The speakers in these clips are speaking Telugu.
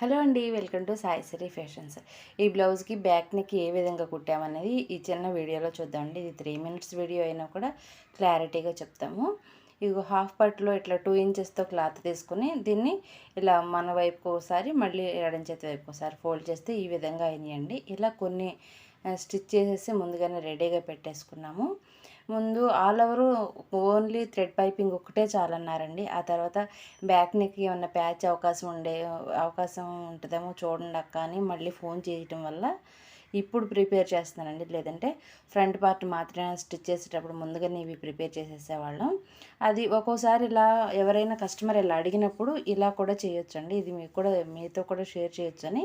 హలో అండి వెల్కమ్ టు సాయిశ్రీ ఫ్యాషన్స్. ఈ బ్లౌజ్కి బ్యాక్ నెక్ ఏ విధంగా కుట్టామనేది ఈ చిన్న వీడియోలో చూద్దామండి. ఇది త్రీ మినిట్స్ వీడియో అయినా కూడా క్లారిటీగా చెప్తాము. ఇగో హాఫ్ పట్లో ఇట్లా టూ ఇంచెస్తో క్లాత్ తీసుకుని దీన్ని ఇలా మన వైపుకు ఒకసారి మళ్ళీ ఎడం చేతి వైపు ఒకసారి ఫోల్డ్ చేస్తే ఈ విధంగా అయినాయండి. ఇలా కొన్ని స్టిచ్ చేసేసి ముందుగానే రెడీగా పెట్టేసుకున్నాము. ముందు all over only thread piping ఒకటే చాలన్నారండి. ఆ తర్వాత బ్యాక్ నెక్ ఏమన్నా ప్యాచ్ అవకాశం ఉండే అవకాశం ఉంటుందేమో చూడండి అక్క అని మళ్ళీ ఫోన్ చేయటం వల్ల ఇప్పుడు ప్రిపేర్ చేస్తున్నానండి. లేదంటే ఫ్రంట్ పార్ట్ మాత్రమే స్టిచ్ చేసేటప్పుడు ముందుగానే ఇవి ప్రిపేర్ చేసేసేవాళ్ళం. అది ఒక్కోసారి ఇలా ఎవరైనా కస్టమర్ ఇలా అడిగినప్పుడు ఇలా కూడా చేయొచ్చండి. ఇది మీకు కూడా మీతో కూడా షేర్ చేయొచ్చని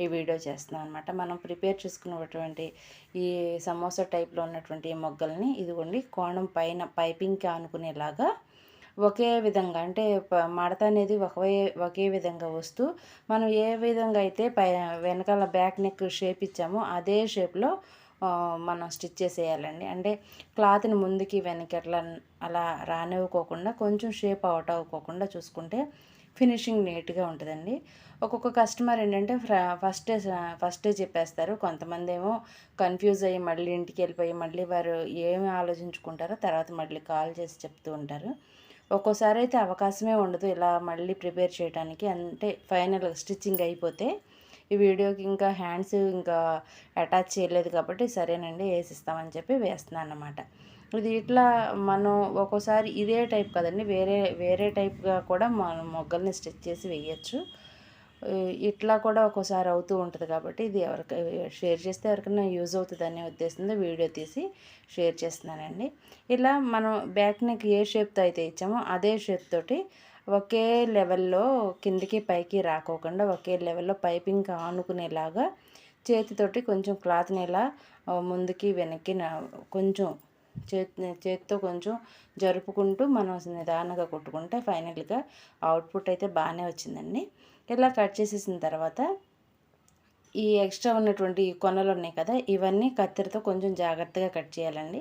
ఈ వీడియో చేస్తున్నాం అనమాట మనం ప్రిపేర్ చేసుకున్నటువంటి ఈ సమోసా టైప్లో ఉన్నటువంటి మొగ్గల్ని ఇదిగోండి కోణం పైన పైపింగ్కి ఆనుకునేలాగా ఒకే విధంగా అంటే మడత అనేది ఒకే ఒకే విధంగా వస్తూ మనం ఏ విధంగా అయితే పై వెనకాల బ్యాక్ నెక్ షేప్ ఇచ్చామో అదే షేప్లో మనం స్టిచ్ చేసేయాలండి. అంటే క్లాత్ని ముందుకి వెనక్కి అట్లా అలా రానివ్వకోకుండా కొంచెం షేప్ అవుట్ అవ్వకోకుండా చూసుకుంటే ఫినిషింగ్ నీట్గా ఉంటుందండి. ఒక్కొక్క కస్టమర్ ఏంటంటే ఫస్టే ఫస్టే చెప్పేస్తారు. కొంతమంది ఏమో కన్ఫ్యూజ్ అయ్యి మళ్ళీ ఇంటికి వెళ్ళిపోయి మళ్ళీ వారు ఏమి ఆలోచించుకుంటారో తర్వాత మళ్ళీ కాల్ చేసి చెప్తూ ఉంటారు. ఒక్కోసారి అయితే అవకాశమే ఉండదు ఇలా మళ్ళీ ప్రిపేర్ చేయడానికి అంటే ఫైనల్ స్టిచ్చింగ్ అయిపోతే ఈ వీడియోకి ఇంకా హ్యాండ్స్ ఇంకా అటాచ్ చేయలేదు కాబట్టి సరేనండి వేసిస్తామని చెప్పి వేస్తున్నాను అన్నమాట ఇది ఇట్లా మనం ఒక్కోసారి ఇదే టైప్ కదండి వేరే వేరే టైప్గా కూడా మనం మొగ్గల్ని స్టిచ్ చేసి వేయచ్చు. ఇట్లా కూడా ఒక్కోసారి అవుతూ ఉంటుంది కాబట్టి ఇది ఎవరికి షేర్ చేస్తే ఎవరికైనా యూజ్ అవుతుంది అనే ఉద్దేశంతో వీడియో తీసి షేర్ చేస్తున్నానండి. ఇలా మనం బ్యాక్ నెక్ ఏ షేప్తో అయితే ఇచ్చామో అదే షేప్ తోటి ఒకే లెవెల్లో కిందికి పైకి రాకోకుండా ఒకే లెవెల్లో పైపింగ్ ఆనుకునేలాగా చేతితోటి కొంచెం క్లాత్ని ఇలా ముందుకి వెనక్కి కొంచెం చేతి చేతితో కొంచెం జరుపుకుంటూ మనం నిదానంగా కొట్టుకుంటే ఫైనల్గా అవుట్పుట్ అయితే బాగానే వచ్చిందండి. ఇలా కట్ చేసేసిన తర్వాత ఈ ఎక్స్ట్రా ఉన్నటువంటి కొనలు ఉన్నాయి కదా ఇవన్నీ కత్తెరతో కొంచెం జాగ్రత్తగా కట్ చేయాలండి.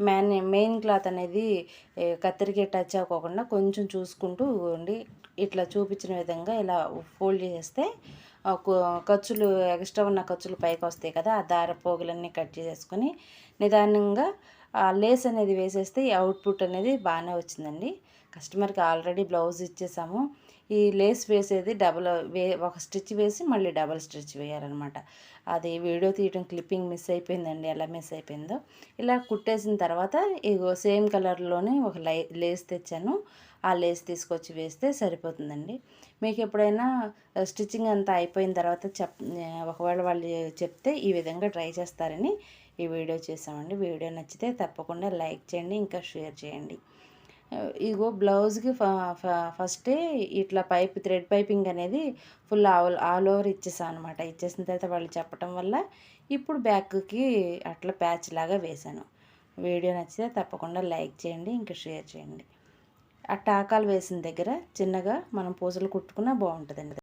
మెయిన్ మెయిన్ క్లాత్ అనేది కత్తెరకి టచ్ అవ్వకుండా కొంచెం చూసుకుంటూ ఉండి ఇట్లా చూపించిన విధంగా ఇలా ఫోల్డ్ చేస్తే ఖర్చులు ఎక్స్ట్రా ఉన్న ఖర్చులు పైకి వస్తాయి కదా ఆ దార పోగులన్నీ కట్ చేసేసుకొని నిదానంగా లేస్ అనేది వేసేస్తే అవుట్పుట్ అనేది బాగానే వచ్చిందండి. కస్టమర్కి ఆల్రెడీ బ్లౌజ్ ఇచ్చేసాము. ఈ లేస్ వేసేది డబుల్ వే ఒక స్టిచ్ వేసి మళ్ళీ డబల్ స్టిచ్ వేయాలన్నమాట. అది వీడియో తీయడం క్లిప్పింగ్ మిస్ అయిపోయిందండి. ఎలా మిస్ అయిపోయిందో. ఇలా కుట్టేసిన తర్వాత ఇగో సేమ్ కలర్లోనే ఒక లై లేస్ తెచ్చాను. ఆ లేస్ తీసుకొచ్చి వేస్తే సరిపోతుందండి. మీకు ఎప్పుడైనా స్టిచ్చింగ్ అంతా అయిపోయిన తర్వాత చెప్ ఒకవేళ వాళ్ళు చెప్తే ఈ విధంగా ట్రై చేస్తారని ఈ వీడియో చేసామండి వీడియో నచ్చితే తప్పకుండా లైక్ చేయండి ఇంకా షేర్ చేయండి. ఇగో బ్లౌజ్కి ఫస్టే ఇట్లా పైప్ థ్రెడ్ పైపింగ్ అనేది ఫుల్ ఆల్ ఆల్ ఓవర్ ఇచ్చేసాను అనమాట ఇచ్చేసిన తర్వాత వాళ్ళు చెప్పడం వల్ల ఇప్పుడు బ్యాక్కి అట్లా ప్యాచ్ లాగా వేశాను. వీడియో నచ్చితే తప్పకుండా లైక్ చేయండి ఇంకా షేర్ చేయండి. ఆ టాకాలు వేసిన దగ్గర చిన్నగా మనం పూసలు కుట్టుకున్నా బాగుంటుందండి.